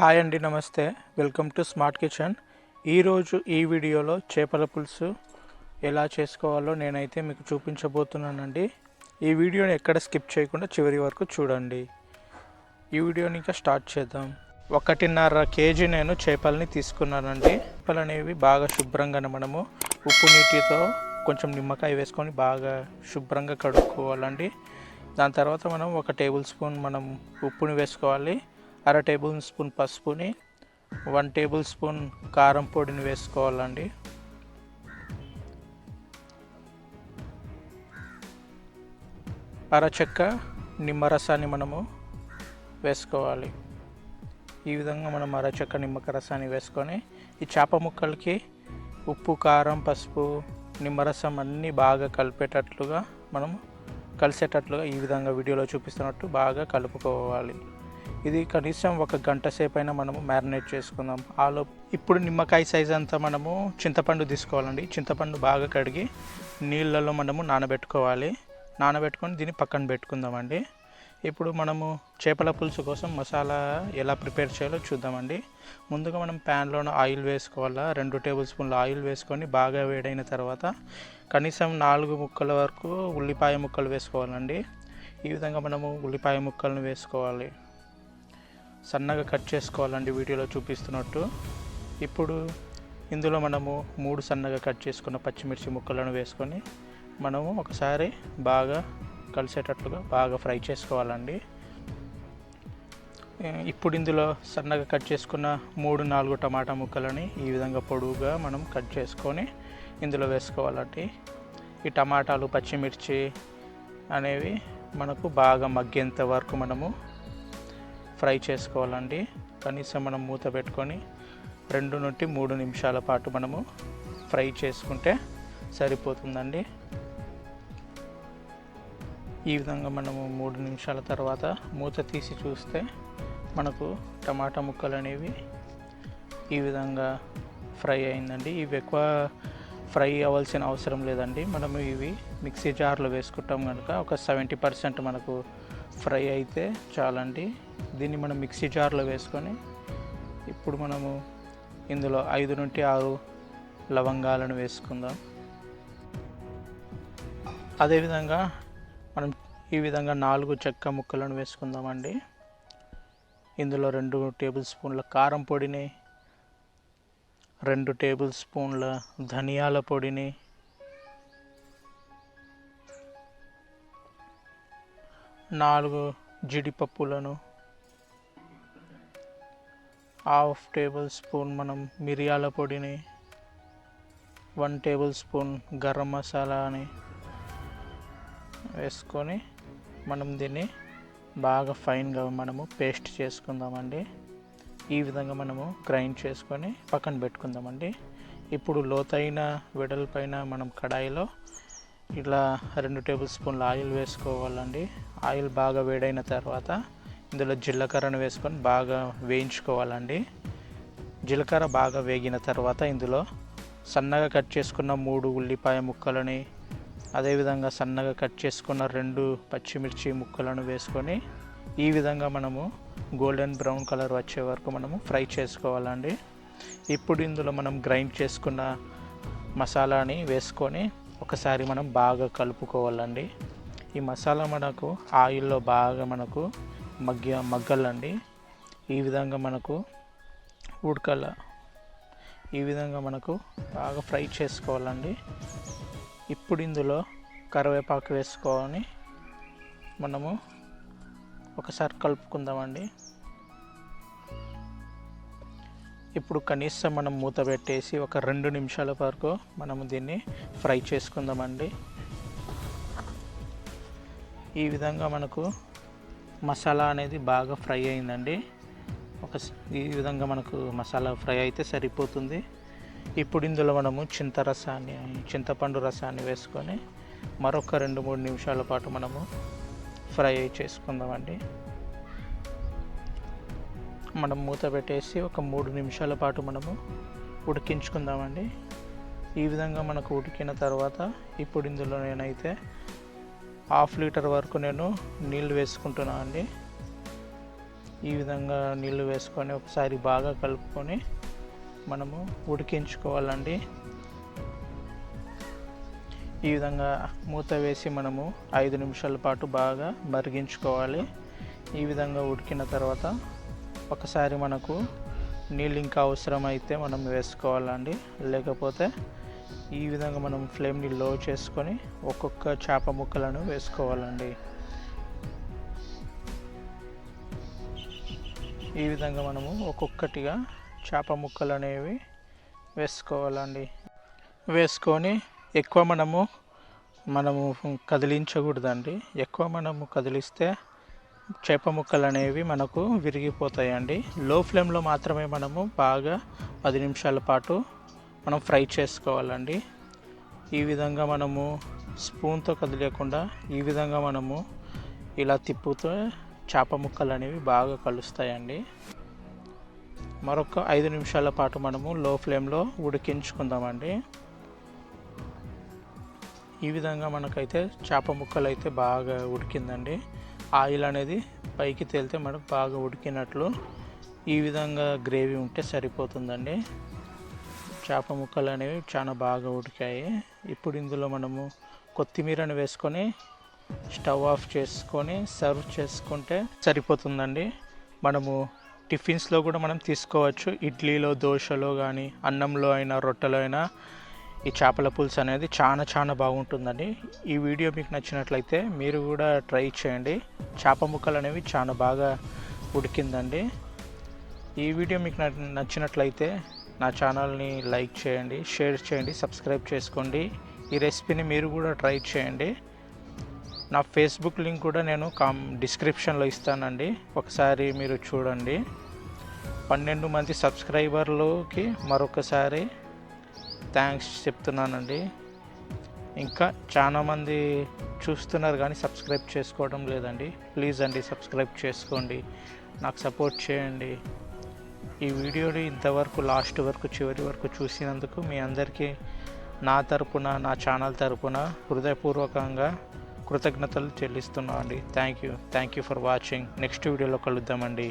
Hi అండి నమస్తే. Welcome to smart kitchen. ఈరోజు ఈ వీడియోలో చేపల పులుసు ఎలా చేసుకోవాలో నేనైతే మీకు చూపించబోతున్నానండి. ఈ వీడియోని ఎక్కడ స్కిప్ చేయకుండా చివరి వరకు చూడండి. ఈ వీడియోని ఇంకా స్టార్ట్ చేద్దాం. ఒకటిన్నర కేజీ నేను చేపలని తీసుకున్నానండి. చేపలు అనేవి బాగా శుభ్రంగా మనము ఉప్పు నీటితో కొంచెం నిమ్మకాయ వేసుకొని బాగా శుభ్రంగా కడుక్కోవాలండి. దాని తర్వాత మనం ఒక టేబుల్ స్పూన్ మనం ఉప్పుని వేసుకోవాలి. అర టేబుల్ స్పూన్ పసుపుని వన్ టేబుల్ స్పూన్ కారం పొడిని వేసుకోవాలండి. అర చెక్క నిమ్మరసాన్ని మనము వేసుకోవాలి. ఈ విధంగా మనం అర చెక్క నిమ్మక రసాన్ని వేసుకొని ఈ చేప ముక్కలకి ఉప్పు కారం పసుపు నిమ్మరసం అన్నీ బాగా కలిపేటట్లుగా మనం కలిసేటట్లుగా ఈ విధంగా వీడియోలో చూపిస్తున్నట్టు బాగా కలుపుకోవాలి. ఇది కనీసం ఒక గంట సేపు అయినా మనము మ్యారినేట్ చేసుకుందాం. ఆలో ఇప్పుడు నిమ్మకాయ సైజ్ అంతా మనము చింతపండు తీసుకోవాలండి. చింతపండు బాగా కడిగి నీళ్ళలో మనము నానబెట్టుకోవాలి. నానబెట్టుకొని దీన్ని పక్కన పెట్టుకుందామండి. ఇప్పుడు మనము చేపల పులుసు కోసం మసాలా ఎలా ప్రిపేర్ చేయాలో చూద్దామండి. ముందుగా మనం ప్యాన్లోనే ఆయిల్ వేసుకోవాలా? రెండు టేబుల్ స్పూన్ల ఆయిల్ వేసుకొని బాగా వేడైన తర్వాత కనీసం నాలుగు ముక్కల వరకు ఉల్లిపాయ ముక్కలు వేసుకోవాలండి. ఈ విధంగా మనము ఉల్లిపాయ ముక్కలను వేసుకోవాలి. సన్నగా కట్ చేసుకోవాలండి వీడియోలో చూపిస్తున్నట్టు. ఇప్పుడు ఇందులో మనము మూడు సన్నగా కట్ చేసుకున్న పచ్చిమిర్చి ముక్కలను వేసుకొని మనము ఒకసారి బాగా కలిసేటట్లుగా బాగా ఫ్రై చేసుకోవాలండి. ఇప్పుడు ఇందులో సన్నగా కట్ చేసుకున్న మూడు నాలుగు టమాటా ముక్కలని ఈ విధంగా పొడువుగా మనం కట్ చేసుకొని ఇందులో వేసుకోవాలండి. ఈ టమాటాలు పచ్చిమిర్చి అనేవి మనకు బాగా మగ్గేంత వరకు మనము ఫ్రై చేసుకోవాలండి. కనీసం మనం మూత పెట్టుకొని రెండు నుండి మూడు నిమిషాల పాటు మనము ఫ్రై చేసుకుంటే సరిపోతుందండి. ఈ విధంగా మనము మూడు నిమిషాల తర్వాత మూత తీసి చూస్తే మనకు టమాటా ముక్కలు అనేవి ఈ విధంగా ఫ్రై అయిందండి. ఇవి ఎక్కువ ఫ్రై అవ్వాల్సిన అవసరం లేదండి. మనము ఇవి మిక్సీ జార్లో వేసుకుంటాం కనుక ఒక సెవెంటీ పర్సెంట్ మనకు ఫ్రై అయితే చాలండి. దీన్ని మనం మిక్సీ జార్లో వేసుకొని ఇప్పుడు మనము ఇందులో ఐదు నుండి ఆరు లవంగాలను వేసుకుందాం. అదేవిధంగా మనం ఈ విధంగా నాలుగు చెక్క ముక్కలను వేసుకుందామండి. ఇందులో రెండు టేబుల్ స్పూన్ల కారం పొడిని రెండు టేబుల్ స్పూన్ల ధనియాల పొడిని నాలుగు జీడిపప్పులను హాఫ్ టేబుల్ స్పూన్ మనం మిరియాల పొడిని వన్ టేబుల్ స్పూన్ గరం మసాలాని వేసుకొని మనం దీన్ని బాగా ఫైన్గా మనము పేస్ట్ చేసుకుందామండి. ఈ విధంగా మనము గ్రైండ్ చేసుకొని పక్కన పెట్టుకుందామండి. ఇప్పుడు లోతైన వెడల్పైన మనం కడాయిలో ఇలా రెండు టేబుల్ స్పూన్ల ఆయిల్ వేసుకోవాలండి. ఆయిల్ బాగా వేడైన తర్వాత ఇందులో జీలకర్రను వేసుకొని బాగా వేయించుకోవాలండి. జీలకర్ర బాగా వేగిన తర్వాత ఇందులో సన్నగా కట్ చేసుకున్న మూడు ఉల్లిపాయ ముక్కలని అదేవిధంగా సన్నగా కట్ చేసుకున్న రెండు పచ్చిమిర్చి ముక్కలను వేసుకొని ఈ విధంగా మనము గోల్డెన్ బ్రౌన్ కలర్ వచ్చే వరకు మనము ఫ్రై చేసుకోవాలండి. ఇప్పుడు ఇందులో మనం గ్రైండ్ చేసుకున్న మసాలాని వేసుకొని ఒకసారి మనం బాగా కలుపుకోవాలండి. ఈ మసాలా మనకు ఆయిల్లో బాగా మనకు మగ్గ మగ్గలండి. ఈ విధంగా మనకు ఉడకల. ఈ విధంగా మనకు బాగా ఫ్రై చేసుకోవాలండి. ఇప్పుడు ఇందులో కరివేపాకు వేసుకొని మనము ఒకసారి కలుపుకుందామండి. ఇప్పుడు కనీసం మనం మూత పెట్టేసి ఒక రెండు నిమిషాల వరకు మనము దీన్ని ఫ్రై చేసుకుందామండి. ఈ విధంగా మనకు మసాలా అనేది బాగా ఫ్రై అయిందండి. ఒక ఈ విధంగా మనకు మసాలా ఫ్రై అయితే సరిపోతుంది. ఇప్పుడు ఇందులో మనము చింత రసాన్ని చింతపండు రసాన్ని వేసుకొని మరొక రెండు మూడు నిమిషాల పాటు మనము ఫ్రై చేసుకుందామండి. మనం మూత పెట్టేసి ఒక మూడు నిమిషాల పాటు మనము ఉడికించుకుందామండి. ఈ విధంగా మనకు ఉడికిన తర్వాత ఇప్పుడు ఇందులో నేనైతే హాఫ్ లీటర్ వరకు నేను నీళ్ళు వేసుకుంటున్నాను అండి. ఈ విధంగా నీళ్ళు వేసుకొని ఒకసారి బాగా కలుపుకొని మనము ఉడికించుకోవాలండి. ఈ విధంగా మూత వేసి మనము ఐదు నిమిషాల పాటు బాగా మరిగించుకోవాలి. ఈ విధంగా ఉడికిన తర్వాత ఒకసారి మనకు నీళ్ళు ఇంకా అవసరమైతే మనం వేసుకోవాలండి. లేకపోతే ఈ విధంగా మనం ఫ్లేమ్ని లో చేసుకొని ఒక్కొక్క చేప ముక్కలను వేసుకోవాలండి. ఈ విధంగా మనము ఒక్కొక్కటిగా చేప ముక్కలు అనేవి వేసుకోవాలండి. వేసుకొని ఎక్కువ మనము మనము కదిలించకూడదండి. ఎక్కువ మనము కదిలిస్తే చేప ముక్కలు అనేవి మనకు విరిగిపోతాయండి. లో ఫ్లేమ్లో మాత్రమే మనము బాగా పది నిమిషాల పాటు మనం ఫ్రై చేసుకోవాలండి. ఈ విధంగా మనము స్పూన్తో కదిలేకుండా ఈ విధంగా మనము ఇలా తిప్పుతూ చేప ముక్కలు అనేవి బాగా కలుస్తాయండి. మరొక ఐదు నిమిషాల పాటు మనము లో ఫ్లేమ్లో ఉడికించుకుందామండి. ఈ విధంగా మనకైతే చేప ముక్కలు అయితే బాగా ఉడికిందండి. ఆయిల్ అనేది పైకి తేలితే మనకు బాగా ఉడికినట్లు ఈ విధంగా గ్రేవీ ఉంటే సరిపోతుందండి. చేప ముక్కలు అనేవి చాలా బాగా ఉడికాయి. ఇప్పుడు ఇందులో మనము కొత్తిమీరను వేసుకొని స్టవ్ ఆఫ్ చేసుకొని సర్వ్ చేసుకుంటే సరిపోతుందండి. మనము టిఫిన్స్లో కూడా మనం తీసుకోవచ్చు. ఇడ్లీలో దోశలో కానీ అన్నంలో అయినా రొట్టెలో అయినా ఈ చేపల పులుసు అనేది చాలా చాలా బాగుంటుందండి. ఈ వీడియో మీకు నచ్చినట్లయితే మీరు కూడా ట్రై చేయండి. చేప ముక్కలు అనేవి చాలా బాగా ఉడికిందండి. ఈ వీడియో మీకు నచ్చినట్లయితే నా ఛానల్ని లైక్ చేయండి షేర్ చేయండి సబ్స్క్రైబ్ చేసుకోండి. ఈ రెసిపీని మీరు కూడా ట్రై చేయండి. నా ఫేస్బుక్ లింక్ కూడా నేను కామ్ డిస్క్రిప్షన్లో ఇస్తానండి. ఒకసారి మీరు చూడండి. పన్నెండు మంది సబ్స్క్రైబర్లకి మరొకసారి థ్యాంక్స్ చెప్తున్నానండి. ఇంకా చాలామంది చూస్తున్నారు కానీ సబ్స్క్రైబ్ చేసుకోవడం లేదండి. ప్లీజ్ అండి సబ్స్క్రైబ్ చేసుకోండి. నాకు సపోర్ట్ చేయండి. ఈ వీడియోని ఇంతవరకు లాస్ట్ వరకు చివరి వరకు చూసినందుకు మీ అందరికీ నా తరపున నా ఛానల్ తరపున హృదయపూర్వకంగా కృతజ్ఞతలు చెల్లిస్తున్నాను అండి thank you thank you for watching. Next వీడియోలో కలుద్దామండి.